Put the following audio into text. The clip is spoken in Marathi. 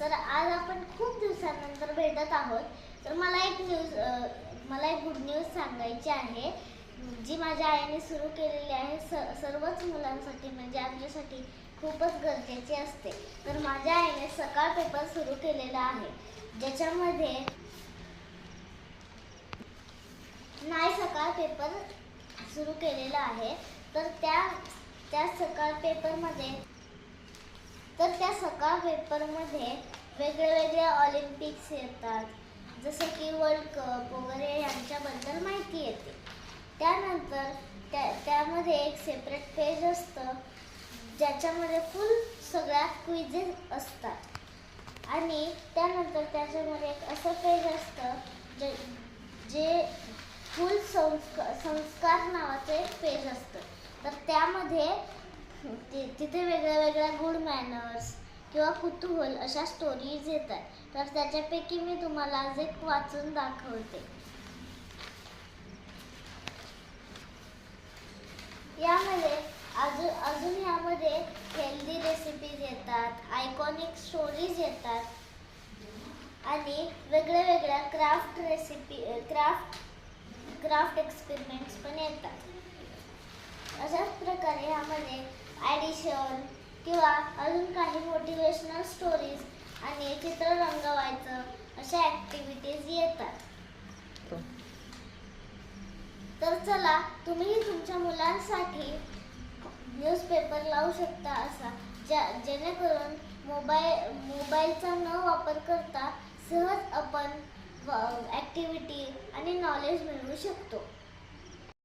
तर आज आपण खूप दिवसानंतर भेटत आहोत. तर मला एक न्यूज मला एक गुड न्यूज सांगायची आहे. जी माझ्या आईने सुरू केलेली आहे स सर्वच मुलांसाठी म्हणजे आमच्यासाठी खूपच गरजेची असते. तर माझ्या आईने सकाळ पेपर सुरू केलेला आहे. ज्याच्यामध्ये नाही सकाळ पेपर सुरू केलेला आहे. तर त्या त्या सकाळ पेपरमध्ये तर त्या सकाळ पेपरमध्ये वेगळे वेगळे ऑलिम्पिक्स येतात. जसं की वर्ल्ड कप वगैरे यांच्याबद्दल माहिती येते. त्यानंतर त्या त्यामध्ये एक सेपरेट पेज असतं. ज्याच्यामध्ये फुल सगळ्या क्विजेस असतात. आणि त्यानंतर त्याच्यामध्ये एक असं पेज असतं जे जे फुल संस्कार संस्कार नावाचं एक पेज असतं. तर त्यामध्ये तिथे वेगळ्या वेगळ्या गुड मॅनर्स किंवा कुतूहल अशा स्टोरीज येतात. तर त्याच्यापैकी मी तुम्हाला आज एक वाचून दाखवते. यामध्ये अजून अजून यामध्ये हेल्दी रेसिपीज येतात आयकॉनिक स्टोरीज येतात आणि वेगळ्या वेगळ्या craft recipe craft craft experiments पण येतात. अशाच प्रकारे यामध्ये ॲडिशन किंवा अजून काही मोटिवेशनल स्टोरीज आणि चित्र रंगवायचं अशा ॲक्टिव्हिटीज येतात. तर चला तुम्ही तुमच्या मुलांसाठी न्यूजपेपर लावू शकता असा ज्या जेणेकरून मोबाईल मोबाईलचा न वापर करता सहज आपण ॲक्टिव्हिटी आणि नॉलेज मिळवू शकतो.